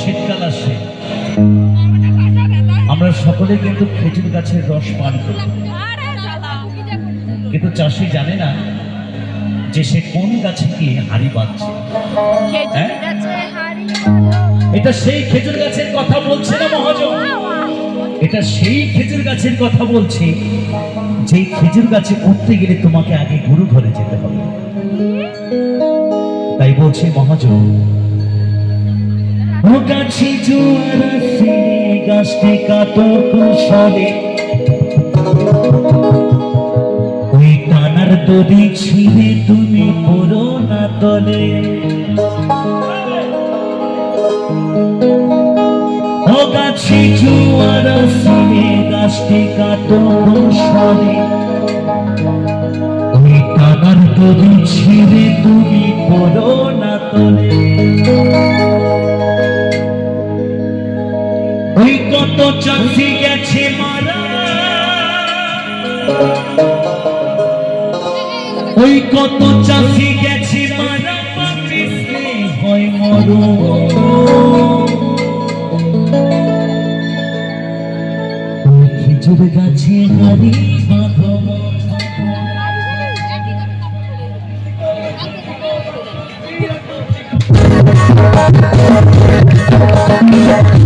শীতকাল আসে। আমরা সকলে কিন্তু খেজুর গাছের রস পান করি। কিন্তু চাষি জানে না যে সে কোন গাছে কি হাড়ি বাঁধছে। হ্যাঁ? এটা সেই খেজুর গাছের কথা বলছে না মহাজন? এটা সেই খেজুর গাছের কথা বলছি যে খেজুর গাছে উঠতে গেলে তোমাকে আগে গুরু ঘরে যেতে হবে। তাই বলছে মহাজন গাছি জোয়ার আসে, গাছটি কাটো কুশলে। ওই টানার দড়ি ছিঁড়ে তুমি পুরো না তলে। ও গাছি জোয়ার আসে, গাছটি কাটো কুশলে। ওই টানার দড়ি ছিঁড়ে তুমি পুরো না তলে। চাষি গেছে মারা। ওই কত চাষি গেছে মারা হয় গাছে হারি গাছে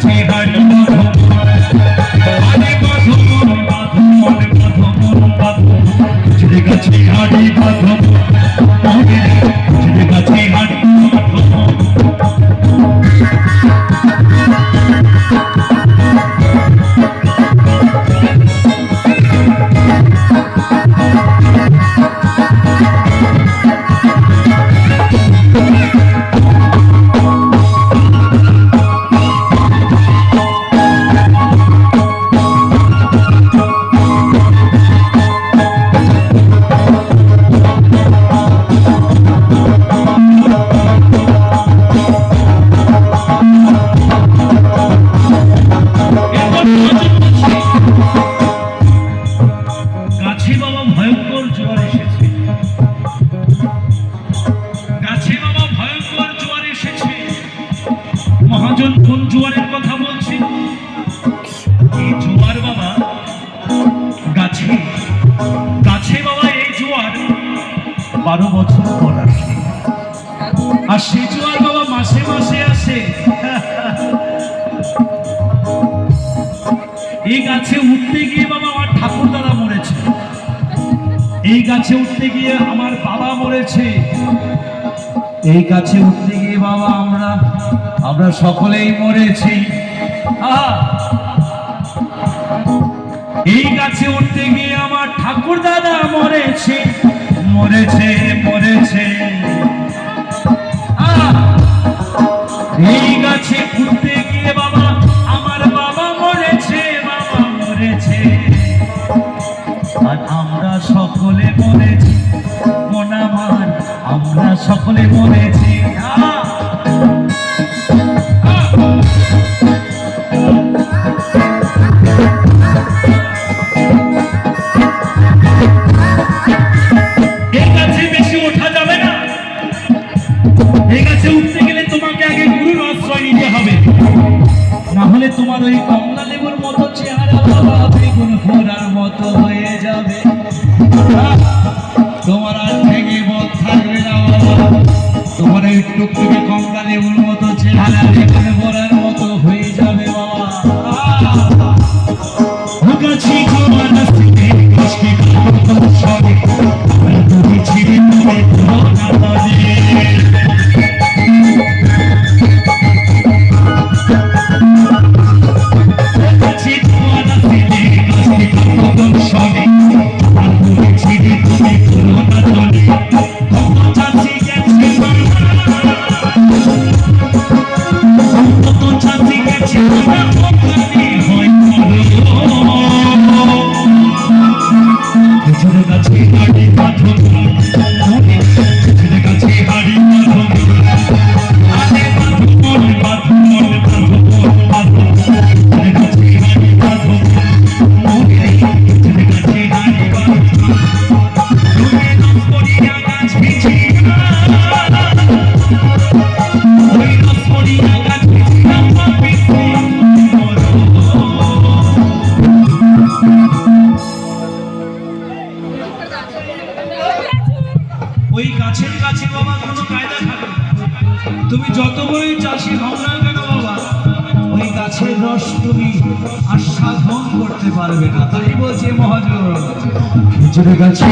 Happy birthday. গাছে উঠতে গিয়ে আমার বাবা মরেছে। এই গাছে উঠতে গিয়ে বাবা, আমরা আমরা সকলেই মরেছি। এই গাছে উঠতে গিয়ে আমার ঠাকুর দাদা মরেছে মরেছে মরেছে। এই গাছে উঠতে সকলে বলেছি আ Thank you. পারবে না তাই বলছে মহাজন। খেজুর গাছে